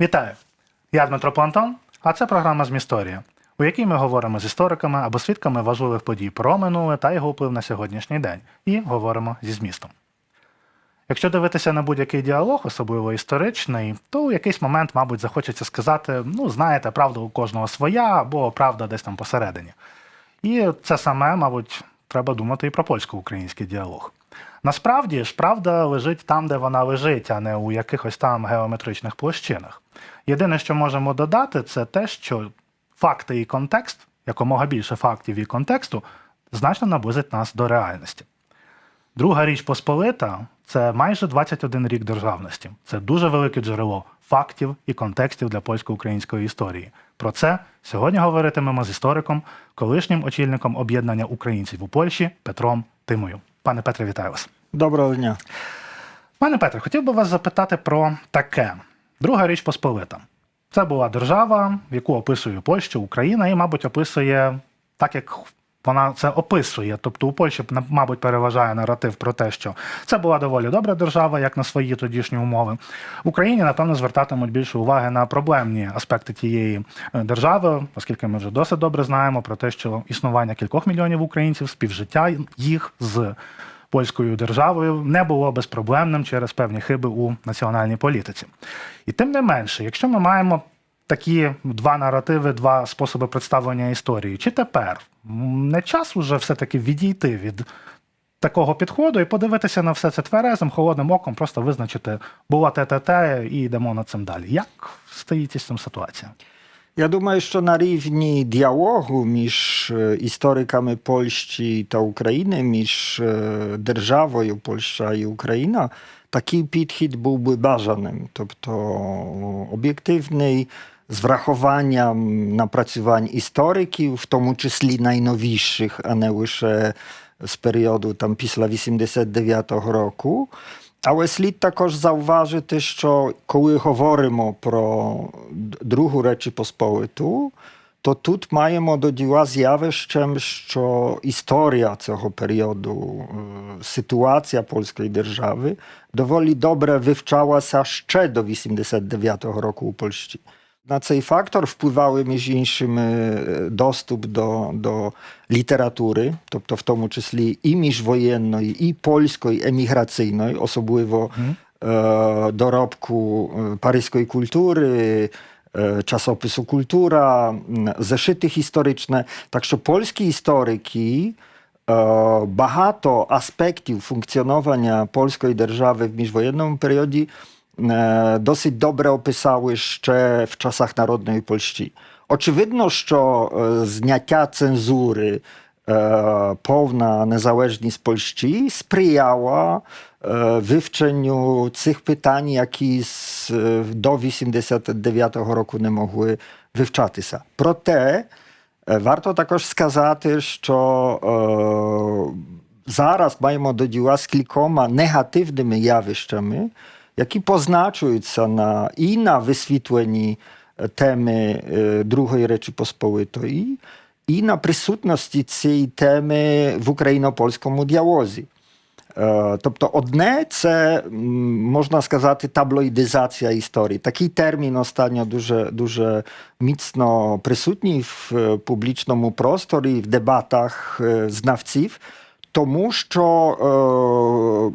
Вітаю! Я Дмитро Плантон, а це програма «Змісторія», у якій ми говоримо з істориками або свідками важливих подій про минуле та його вплив на сьогоднішній день, і говоримо зі змістом. Якщо дивитися на будь-який діалог, особливо історичний, то у якийсь момент, мабуть, захочеться сказати: ну, знаєте, правда у кожного своя, або правда десь там посередині. І це саме, мабуть, треба думати і про польсько-український діалог. Насправді ж правда лежить там, де вона лежить, а не у якихось там геометричних площинах. Єдине, що можемо додати, це те, що факти і контекст, якомога більше фактів і контексту, значно наблизить нас до реальності. Друга річ Посполита це майже 21 рік державності. Це дуже велике джерело фактів і контекстів для польсько-української історії. Про це сьогодні говоритимемо з істориком, колишнім очільником об'єднання українців у Польщі Петром Тимою. Пане Петре, вітаю вас. Доброго дня. Пане Петре, хотів би вас запитати про таке. Друга річ Посполита. Це була держава, яку описує Польща, Україна, і, мабуть, описує так, як вона це описує. Тобто у Польщі, мабуть, переважає наратив про те, що це була доволі добра держава, як на свої тодішні умови. В Україні, напевно, звертатимуть більше уваги на проблемні аспекти тієї е, держави, оскільки ми вже досить добре знаємо про те, що існування кількох мільйонів українців, співжиття їх з польською державою не було безпроблемним через певні хиби у національній політиці. І тим не менше, якщо ми маємо такі два наративи, два способи представлення історії, чи тепер не час уже все-таки відійти від такого підходу і подивитися на все це тверезим, холодним оком, просто визначити, було те-те-те, і йдемо над цим далі. Як стоїть із цим ситуація? Я думаю, що на рівні діалогу між е, істориками Польщі та України, між е, державою Польща і Україна, такий підхід був би бажаним. Тобто об'єктивний, з врахуванням напрацювань істориків, в тому числі найновіших, а не лише з періоду там після 89-го року. Але слід також зауважити, що коли говоримо про д- Другу Речі Посполиту, то тут маємо до діла з явищем, що історія цього періоду, е, ситуація польської держави доволі добре вивчалася ще до 89-го року у Польщі. На цей фактор впливали між іншим е, доступ до, до літератури, тобто в тому числі і міжвоєнної, і польської еміграційної, особливо е, доробку е, паризької культури, е, часопису Культура, м, зашити історичне. Так що польські історики е, багато аспектів функціонування польської держави в міжвоєнному періоді е, досить добре описали ще в часах народної Польщі. Очевидно, що е, зняття цензури, е, повна незалежність Польщі сприяла е, вивченню цих питань, які з, е, до 89-го року не могли вивчатися. Проте е, варто також сказати, що е, зараз маємо до діла з кількома негативними явищами, які позначуються на і на висвітленні е, теми е, Другої Речі Посполитої, і на присутності цієї теми в україно-польському діалозі. Е, Тобто, одне це можна сказати таблоїдизація історії. Такий термін останньо дуже, дуже міцно присутній в публічному просторі, в дебатах знавців. Тому що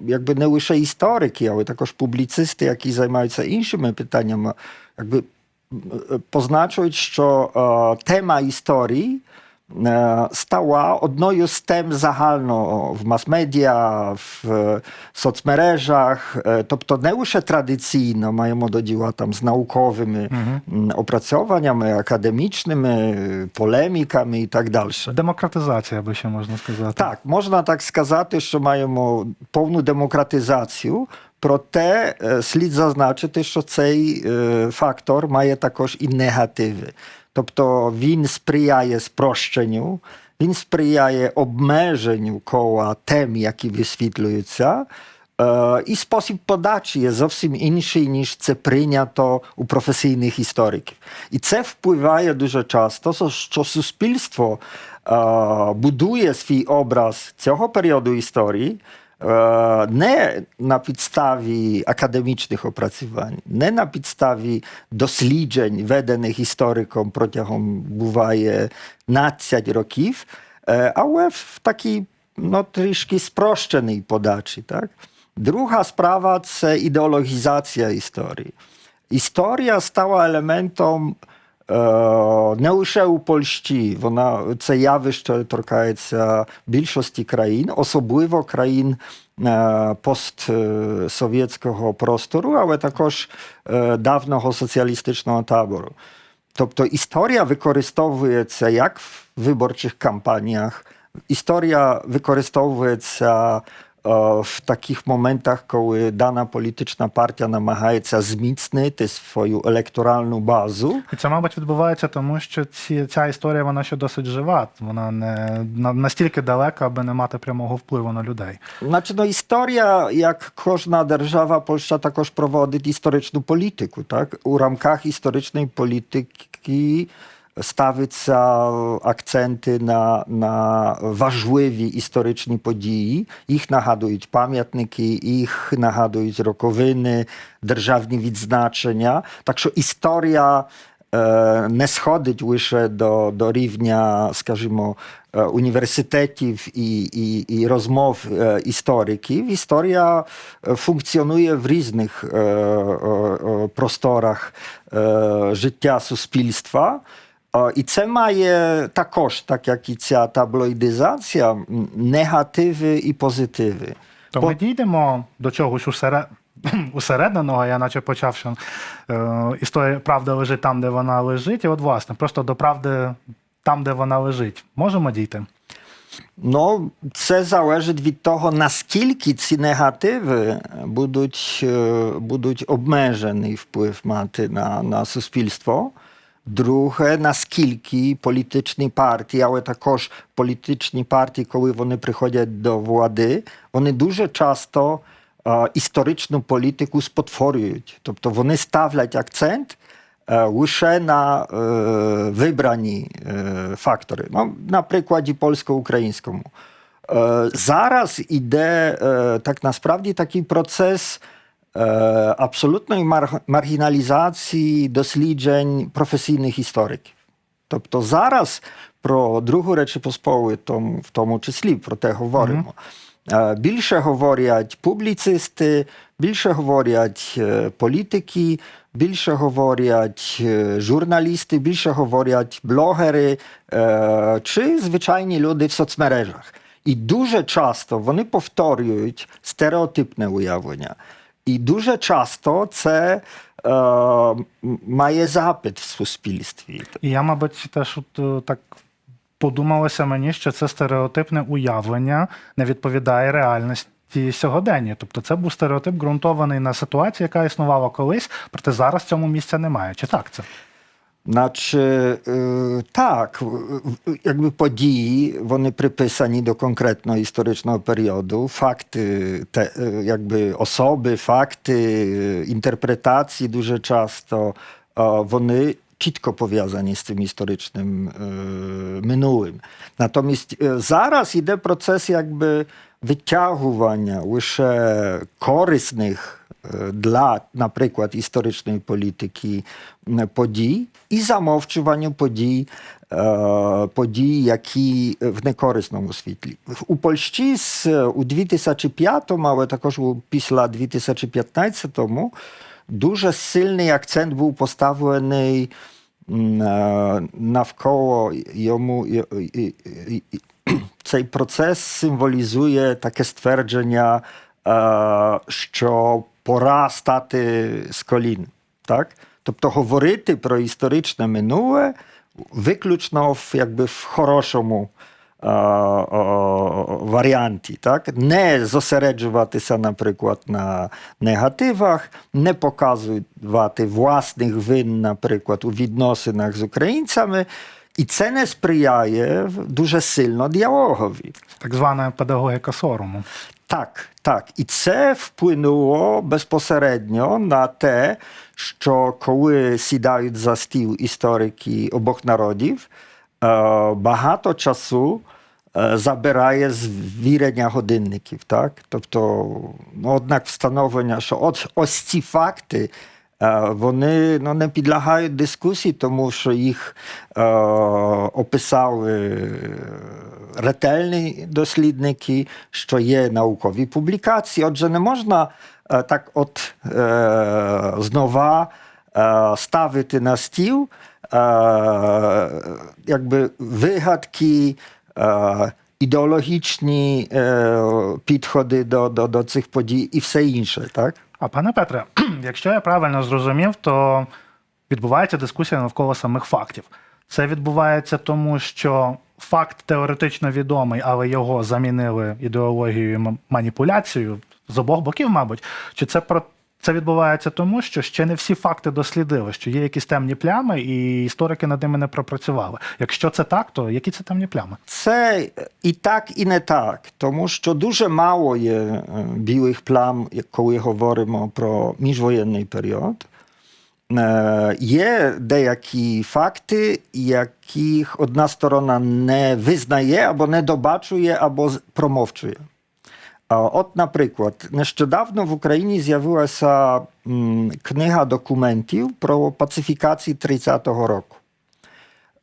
е, якби не лише історики, але також публіцисти, які займаються іншими питаннями, якби м, е, позначують, що е, тема історії е, стала одною з тем загально в мас-медіа, в е, соцмережах. Е, Тобто не лише традиційно маємо до діла там з науковими м, опрацьовуваннями, академічними, е, полеміками і так далі. Демократизація, би ще можна сказати. Так, можна так сказати, що маємо повну демократизацію. Проте е, слід зазначити, що цей е, фактор має також і негативи. Тобто він сприяє спрощенню, він сприяє обмеженню кола тем, які висвітлюються. Е, І спосіб подачі є зовсім інший, ніж це прийнято у професійних істориків. І це впливає дуже часто, що- суспільство е, будує свій образ цього періоду історії не на підставі академічних опрацювань, не на підставі досліджень, ведених істориком протягом буває 15 років, е, але в такій ну, трішки спрощеній подачі. Так? Друга справа це ідеологізація історії. Історія стала елементом е, не лише у Польщі, вона це явище торкається більшості країн, особливо країн е, постсовєтського простору, але також е, давнього соціалістичного табору. Тобто історія використовується як в виборчих кампаніях, історія використовується е, в таких моментах, коли дана політична партія намагається зміцнити свою електоральну базу. І це, мабуть, відбувається тому, що ці, ця історія вона ще досить жива. Вона не на- настільки далека, аби не мати прямого впливу на людей. Значить, ну, історія, як кожна держава, Польща також проводить історичну політику. Так? У рамках історичної політики ставиться акценти на, на важливі історичні події. Їх нагадують пам'ятники, їх нагадують роковини, державні відзначення. Так що історія е, не сходить лише до, до рівня, скажімо, е, університетів і, і, і розмов е, істориків. Історія функціонує в різних просторах життя суспільства. І це має також, так як і ця таблоїдизація, негативи і позитиви. То По- ми дійдемо до чогось усере... усередненого, я наче почав, що е, історія правда лежить там, де вона лежить. І от, власне, просто до правди там, де вона лежить. Можемо дійти? Ну, це залежить від того, наскільки ці негативи будуть, будуть обмежений вплив мати на, на суспільство. Друге, наскільки політичні партії, але також політичні партії, коли вони приходять до влади, вони дуже часто е, історичну політику спотворюють. Тобто вони ставлять акцент е, лише на е, вибрані е, фактори. Ну, на прикладі польсько-українському. Е, зараз іде е, так насправді такий процес е, абсолютної маргіналізації досліджень професійних істориків. Тобто зараз про Другу Речепосполиту, в тому числі про те говоримо. Е, Більше говорять публіцисти, більше говорять е, політики, більше говорять е, журналісти, більше говорять блогери е, чи звичайні люди в соцмережах. І дуже часто вони повторюють стереотипне уявлення. І дуже часто це е, має запит в суспільстві. Я, мабуть, теж от, е, так подумалося мені, що це стереотипне уявлення не відповідає реальності сьогодення. Тобто це був стереотип ґрунтований на ситуації, яка існувала колись, проте зараз цьому місця немає. Чи так це? Значить, е, так, в- в- якби події, вони приписані до конкретного історичного періоду. Факти, те, е, якби особи, факти, е, інтерпретації дуже часто е, вони чітко пов'язані з цим історичним е, минулим. Натомість е, зараз йде процес якби витягування лише корисних е, для, наприклад, історичної політики подій і замовчування подій, е, подій, які в некорисному світлі. У Польщі з, у 2005, але також після 2015 дуже сильний акцент був поставлений е, навколо йому. Цей процес символізує таке ствердження, е, що пора стати з колін. Так? Тобто говорити про історичне минуле виключно в, якби, в хорошому е, варіанті. Так? Не зосереджуватися, наприклад, на негативах, не показувати власних вин, наприклад, у відносинах з українцями. І це не сприяє дуже сильно діалогові. Так звана педагогіка сорому. Так, так. І це вплинуло безпосередньо на те, що коли сідають за стіл історики обох народів, е, багато часу е, забирає з вірення годинників. Так? Тобто, ну, однак встановлення, що от ось ці факти. Е, Вони ну, не підлягають дискусії, тому що їх е, описали ретельні дослідники, що є наукові публікації. Отже, не можна е, так от е, знова е, ставити на стіл е, якби вигадки, е, ідеологічні е, підходи до, до, до цих подій і все інше. Так? А пане Петре, якщо я правильно зрозумів, то відбувається дискусія навколо самих фактів. Це відбувається тому, що факт теоретично відомий, але його замінили ідеологією маніпуляцією з обох боків, мабуть. Чи це про це відбувається тому, що ще не всі факти дослідили, що є якісь темні плями, і історики над ними не пропрацювали. Якщо це так, то які це темні плями? Це і так, і не так, тому що дуже мало є е, білих плям, коли говоримо про міжвоєнний період. Е, Є деякі факти, яких одна сторона не визнає або не добачує, або промовчує. От, наприклад, нещодавно в Україні з'явилася книга документів про пацифікацію 30-го року.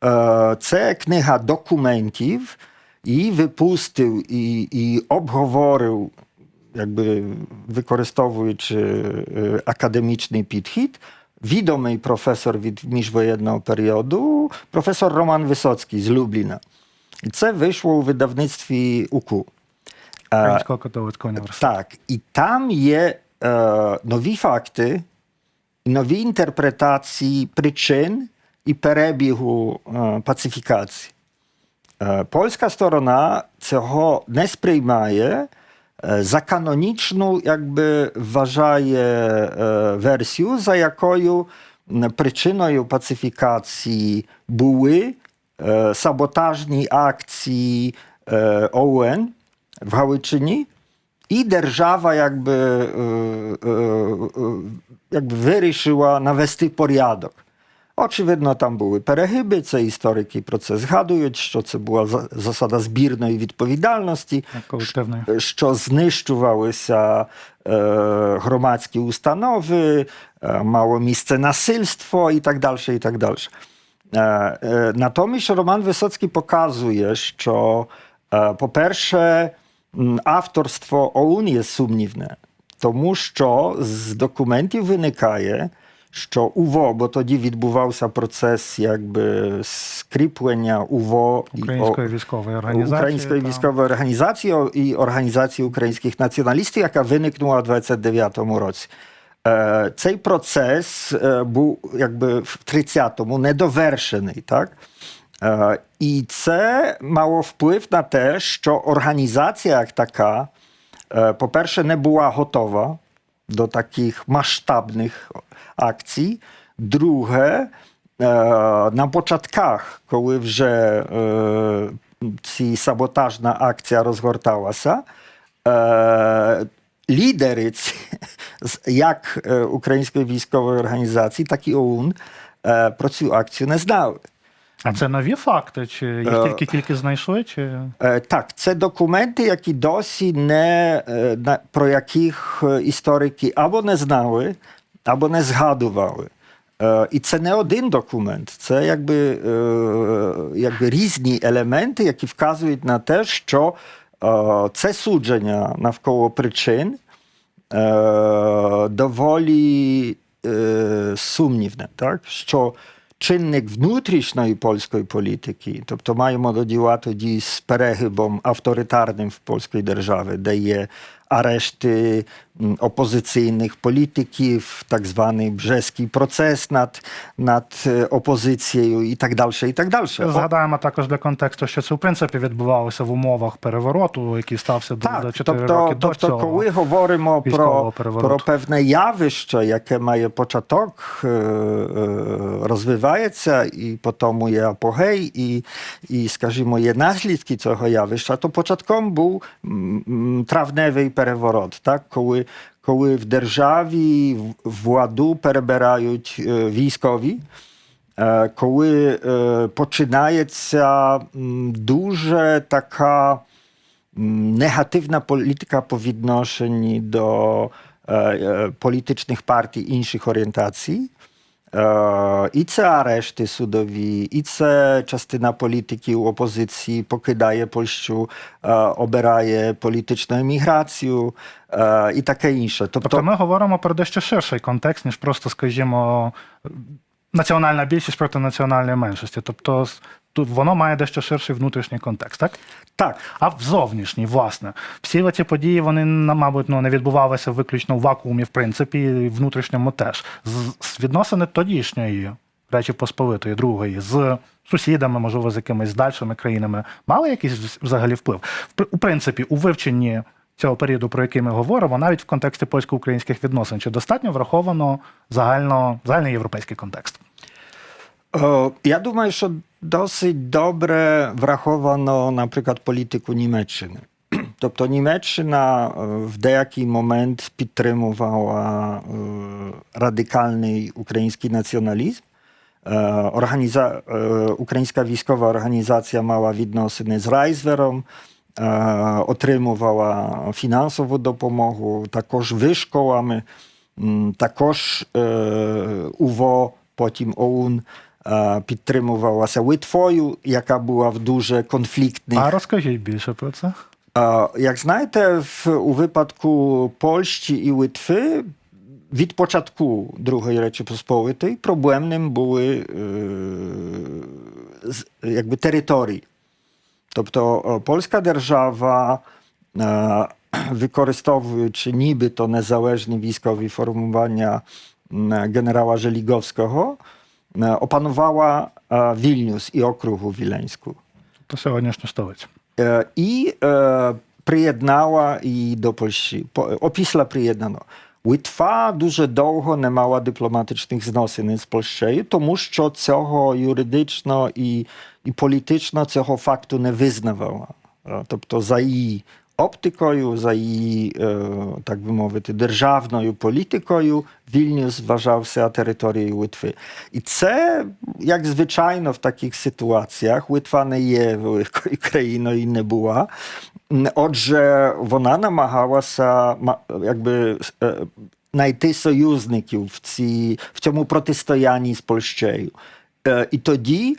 Е, Це книга документів, і випустив і, і обговорив, якби використовуючи е, академічний підхід, відомий професор від міжвоєнного періоду, професор Роман Висоцький з Любліна. І це вийшло у видавництві УКУ. Е, Українського католицького університету. так, і там є е, нові факти, нові інтерпретації причин і перебігу е, пацифікації. Е, польська сторона цього не сприймає. е, За канонічну, якби вважає е, версію, за якою причиною пацифікації були саботажні акції ОУН в Галичині, і держава якби, е, е, е, якби вирішила навести порядок. Очевидно, там були перегиби, це історики про це згадують, що це була за- засада збірної відповідальності, Колективної. що знищувалися е, громадські установи, е, мало місце насильство і так далі. І так далі. Е, е, натомість Роман Висоцький показує, що, е, по-перше, м, авторство ОУН є сумнівне, тому що з документів виникає, що УВО, бо тоді відбувався процес якби скріплення УВО і військової організації. Української та- військової організації і організації українських націоналістів, яка виникнула у 29-му році. Е, Цей процес е, був якби в 30-му недовершений, так? Е, І це мало вплив на те, що організація як така, е, по-перше, не була готова до таких масштабних акцій. Друге, е, на початках, коли вже е, ці саботажна акція розгорталася, е, лідери ці, з- як е, Української військової організації, так і ОУН е, про цю акцію не знали. А це нові факти? Чи їх Е, тільки тільки знайшли? Чи Е, Так, це документи, які досі не е, про яких історики або не знали, або не згадували. І це не один документ, це якби, якби різні елементи, які вказують на те, що це судження навколо причин доволі сумнівне, так? що чинник внутрішньої польської політики, тобто маємо до діла тоді з перегибом авторитарним в польській державі, де є арешти опозиційних політиків, так званий бжеський процес над, над е, опозицією і так далі. І так далі. згадаємо також для контексту, що це в принципі відбувалося в умовах перевороту, який стався до- Так, до 4 тобто, роки до тобто цього. коли говоримо про, про певне явище, яке має початок, е, е, розвивається, і потім є апогей, і, і, скажімо, є наслідки цього явища, то початком був травневий переворот, так? коли, коли в державі владу перебирають е, військові. е, коли е, починається дуже така негативна політика по відношенні до політичних партій інших орієнтацій. Е, І це арешти судові, і це частина політиків опозиції покидає Польщу, е, обирає політичну еміграцію е, і таке інше. Тобто ми говоримо про дещо ширший контекст, ніж просто, скажімо, національна більшість проти національної меншості. Тобто тут воно має дещо ширший внутрішній контекст, так? так, А в зовнішній, власне, всі ці події, вони, мабуть, ну, не відбувалися виключно в вакуумі, в принципі, і внутрішньому теж. З, з відносини тодішньої Речі Посполитої, другої, з сусідами, можливо, з якимись дальшими країнами, мали якийсь взагалі вплив? В У принципі, у вивченні цього періоду, про який ми говоримо, навіть в контексті польсько-українських відносин, чи достатньо враховано загально, європейський контекст? Е, Я думаю, що досить добре враховано, наприклад, політику Німеччини. Тобто Німеччина е, в деякий момент підтримувала е, радикальний український націоналізм. Е, Українська військова організація мала відносини з Райзвером, отримувала фінансову допомогу, також вишколами, також е, УВО, потім ОУН е, підтримувалася Литвою, яка була в дуже конфліктних А розкажіть більше про це. Е, Як знаєте, в, у випадку Польщі і Литви від початку Другої Речі Посполитої проблемним були е, якби території. Тобто е, польська держава, е, використовуючи нібито незалежні військові формування м, генерала Żeligowskiego, е, опанувала е, Вільнюс і округу Віленську. То сьогоднішню столицю. Е, І е, приєднала її до Польщі. По- Опісля приєднано. Литва дуже довго не мала дипломатичних зносин з Польщею, тому що цього юридично і, і політично цього факту не визнавала. Е, Тобто за її оптикою, за її, е, так би мовити, державною політикою Вільнюс вважався територією Литви. І це, як звичайно, в таких ситуаціях Литва не є великою країною і не була. Отже, вона намагалася якби е, знайти союзників в, цій, в цьому протистоянні з Польщею. І тоді,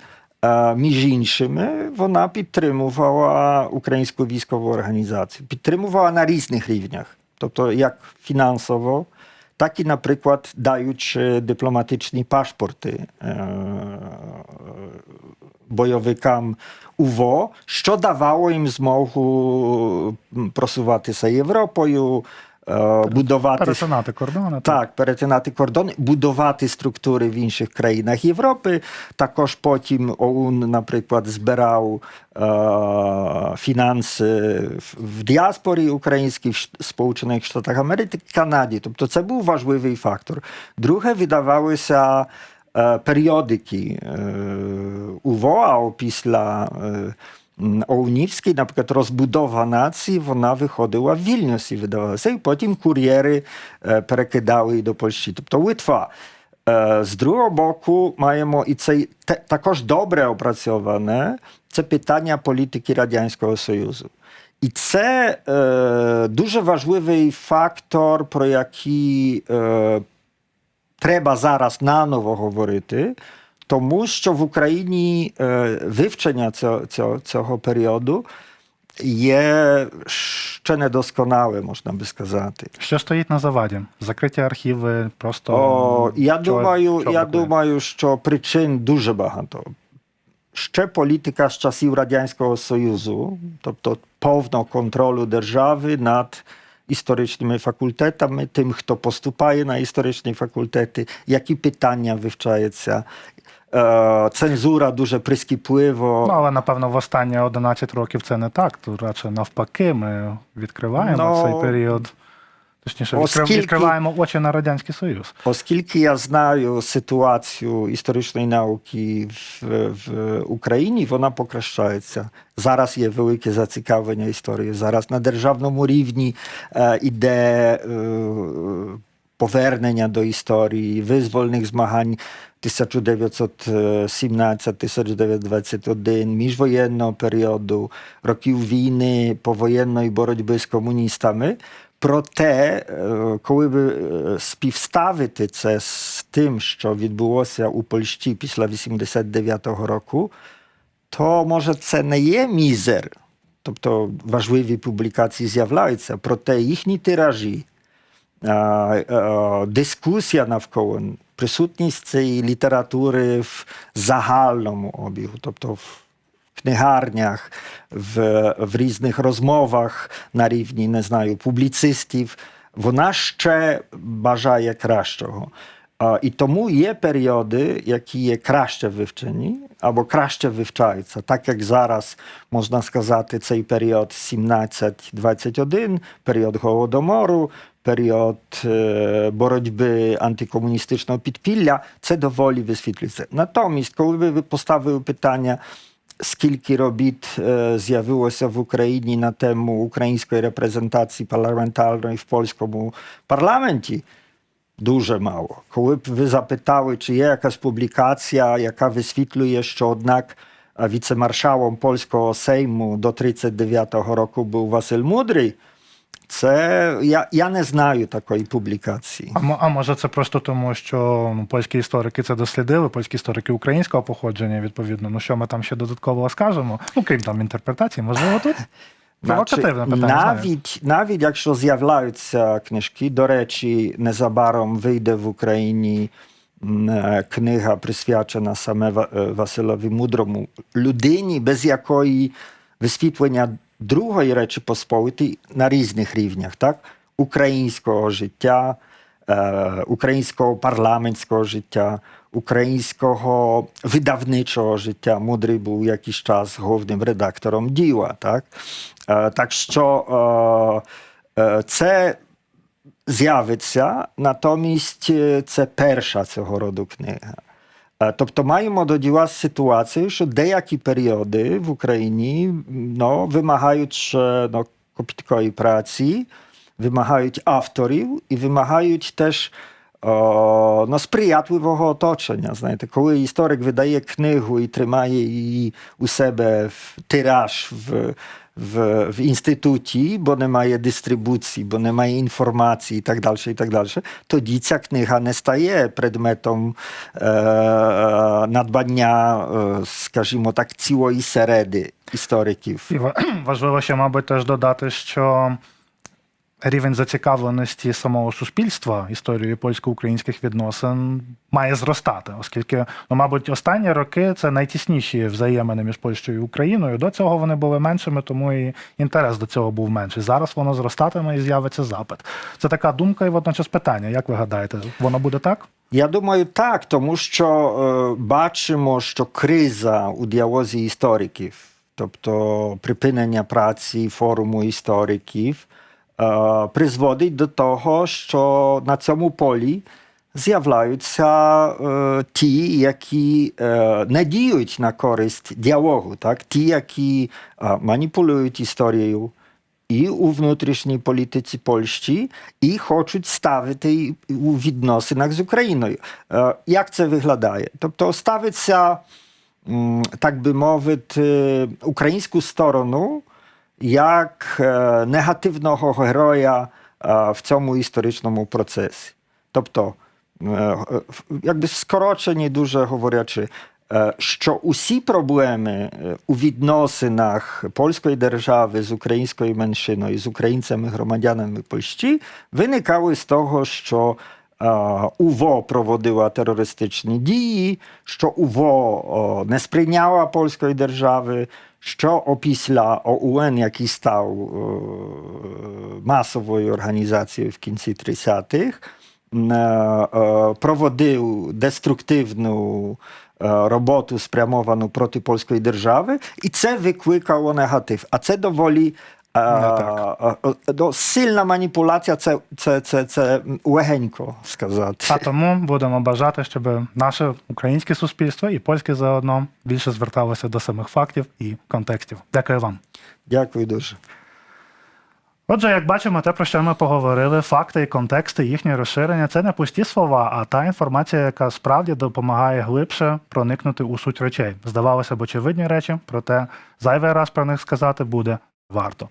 між іншими, вона підтримувала українську військову організацію. Підтримувала на різних рівнях, тобто як фінансово, так і, наприклад, даючи дипломатичні пашпорти е, бойовикам УВО, що давало їм змогу просуватися Європою, будувати Перетинати кордони. так, перетинати кордони, будувати структури в інших країнах Європи. Також потім ОУН, наприклад, збирав е, фінанси в, діаспорі українській в Сполучених Штатах Америки, Канаді. Тобто це був важливий фактор. Друге, видавалося е, періодики е, УВО, після. Оунівський, наприклад, розбудова нації, вона виходила в Вільнюсі, видавалася, і потім кур'єри перекидали до Польщі. Тобто Литва. З другого боку, маємо і це також добре опрацьоване це питання політики Радянського Союзу. І це е, дуже важливий фактор, про який е, треба зараз наново говорити, тому що в Україні е, вивчення цього, цього, цього періоду є ще недосконале, можна би сказати. Що стоїть на заваді? Закриті архіви, просто. О, я, чого- думаю, чого я думаю, що причин дуже багато. Ще політика з часів Радянського Союзу, тобто повного контролю держави над історичними факультетами, тим, хто поступає на історичні факультети, які питання вивчаються. Е, цензура дуже прискіпливо. Ну, але напевно в останні 11 років це не так. Тут радше навпаки, ми відкриваємо Ну, цей період. Точніше, оскільки- відкриваємо очі на Радянський Союз. Оскільки я знаю ситуацію історичної науки в, в Україні, вона покращається. Зараз є велике зацікавлення історією. Зараз на державному рівні е, іде е, повернення до історії, визвольних змагань 1917-1921, міжвоєнного періоду, років війни, повоєнної боротьби з комуністами. Проте, коли ви е, співставите це з тим, що відбулося у Польщі після 89-го року, то може це не є мізер, тобто важливі публікації з'являються, проте їхні тиражі, дискусія навколо, присутність цієї літератури в загальному обігу, тобто в книгарнях, в, в різних розмовах на рівні, не знаю, публіцистів, вона ще бажає кращого. А, І тому є періоди, які є краще вивчені або краще вивчаються, так як зараз можна сказати, цей період 17-21, період голодомору, період е, боротьби антикомуністичного підпілля, це доволі висвітлюється. Натомість, коли ви поставили питання, скільки робіт е, з'явилося в Україні на тему української репрезентації парламентарної в польському парламенті, Дуже мало. Коли б ви запитали, чи є якась публікація, яка висвітлює, що однак е, віцемаршалом польського сейму до 39-го року був Василь Мудрий, це я, я не знаю такої публікації. А, а може це просто тому, що ну, польські історики це дослідили, польські історики українського походження, відповідно. Ну що ми там ще додатково скажемо? Ну, крім там інтерпретації, можливо, тут провокативне питання. навіть, навіть якщо з'являються книжки, до речі, незабаром вийде в Україні книга присвячена саме Василові Мудрому, людині, без якої висвітлення Другої Речі Посполитої на різних рівнях, так? українського життя, українського парламентського життя, українського видавничого життя. Мудрий був якийсь час головним редактором діла. Так, е, так що е, е, це з'явиться, натомість це перша цього роду книга. Тобто маємо до діла з ситуацією, що деякі періоди в Україні ну, вимагають ну, копіткої праці, вимагають авторів і вимагають теж ну, сприятливого оточення. Знаєте, коли історик видає книгу і тримає її у себе в тираж в, в, в інституті, бо немає дистрибуції, бо немає інформації і так далі, і так далі, тоді ця книга не стає предметом е, надбання, е, скажімо так, цілої середи істориків. І важливо ще, мабуть, теж додати, що рівень зацікавленості самого суспільства історією польсько-українських відносин має зростати, оскільки, ну, мабуть, останні роки це найтісніші взаємини між Польщею і Україною. До цього вони були меншими, тому і інтерес до цього був менший. Зараз воно зростатиме і з'явиться запит. Це така думка і водночас питання. Як ви гадаєте, воно буде так? Я думаю, так, тому що е, бачимо, що криза у діалозі істориків, тобто припинення праці форуму істориків, призводить до того, що на цьому полі з'являються е, ті, які е, не діють на користь діалогу, так? ті, які е, маніпулюють історією, і у внутрішній політиці Польщі, і хочуть ставити у відносинах з Україною. Е, Як це виглядає? Тобто ставиться, так би мовити, українську сторону як е, негативного героя е, в цьому історичному процесі. Тобто, е, якби скорочені, дуже говорячи, що усі проблеми у відносинах польської держави з українською меншиною, з українцями, громадянами Польщі, виникали з того, що УВО проводила терористичні дії, що УВО не сприйняла польської держави, що опісля ОУН, який став е, масовою організацією в кінці 30-х, е, е, проводив деструктивну роботу, спрямовану проти польської держави, і це викликало негатив. А це доволі. Е, ну, сильна маніпуляція, це, це, це, це легенько сказати. А тому будемо бажати, щоб наше українське суспільство і польське заодно більше зверталося до самих фактів і контекстів. Дякую вам. Дякую дуже. Отже, як бачимо, те, про що ми поговорили, факти і контексти їхнє розширення це не пусті слова, а та інформація, яка справді допомагає глибше проникнути у суть речей. Здавалося б, очевидні речі, проте зайвий раз про них сказати буде варто.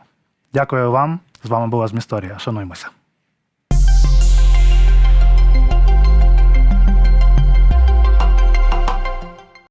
Дякую вам. З вами була Змісторія. Шануймося.